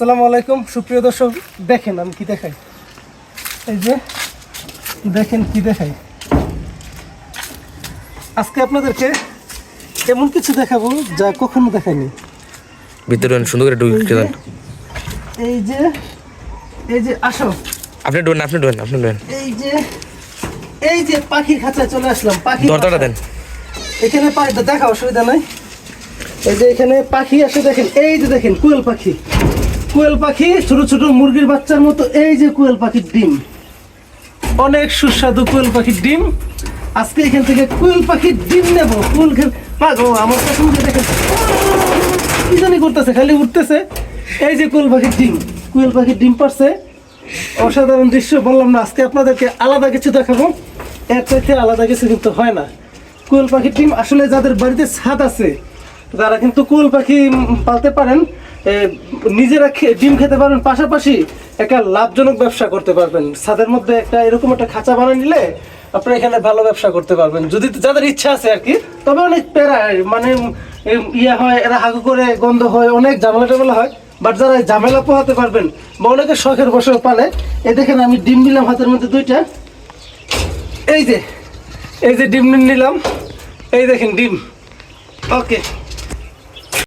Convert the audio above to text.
আসসালামু আলাইকুম। সুপ্রিয় দর্শক দেখেন আমি কি দেখাই। এই যে দেখেন কি দেখাই। আজকে আপনাদেরকে এমন কিছু দেখাবো যা কখনো দেখাইনি। ভিতরে সুন্দর করে ঢুকে দেন এই যে এই যে আসো। আপনি ঢুকেন আপনি ঢুকেন আপনি ঢুকেন এই যে এই যে পাখির খাঁচায় চলে আসলাম। পাখি দরজাটা দেন। এখানে পাখি দেখা অসুবিধা নাই। এই যে এখানে পাখি আসে দেখেন। এই যে দেখেন কোয়েল পাখি। কোয়েল পাখি, ছোট ছোট মুরগির বাচ্চার মতো, এই যে কোয়েল পাখির ডিম। অনেক সুস্বাদু কোয়েল পাখির ডিম। আজকে এখান থেকে কোয়েল পাখির ডিম নেব। কোয়েল খে- পাগো আমার কাছে দেখেন। কি জানি করতেছে, খালি উঠতেছে। এই যে কোয়েল পাখির ডিম। কোয়েল পাখির ডিম পারছে অসাধারণ দৃশ্য, বললাম না, আজকে আপনাদেরকে আলাদা কিছু দেখাবো। এর থেকে আলাদা কিছু কিন্তু হয় না। কোয়েল পাখির ডিম আসলে যাদের বাড়িতে ছাদ আছে তারা কিন্তু কোয়েল পাখি পালতে পারেন নিজেরা ডিম খেতে পারবেন, পাশাপাশি একটা লাভজনক ব্যবসা করতে পারবেন। ছাদের মধ্যে একটা এরকম একটা খাঁচা বানিয়ে নিলে আপনি এখানে ভালো ব্যবসা করতে পারবেন। যদি যাদের ইচ্ছা আছে আর কি, তবে অনেক প্যারা মানে ইয়ে হয়, এরা হাগু করে গন্ধ হয়, অনেক ঝামেলা টামেলা হয় বাট যারা ঝামেলা পোহাতে পারবেন বা অনেকে শখের বসে পালে এই দেখেন আমি ডিম নিলাম হাতের মধ্যে দুইটা। এই যে এই যে ডিম নিলাম, এই দেখেন ডিম। ওকে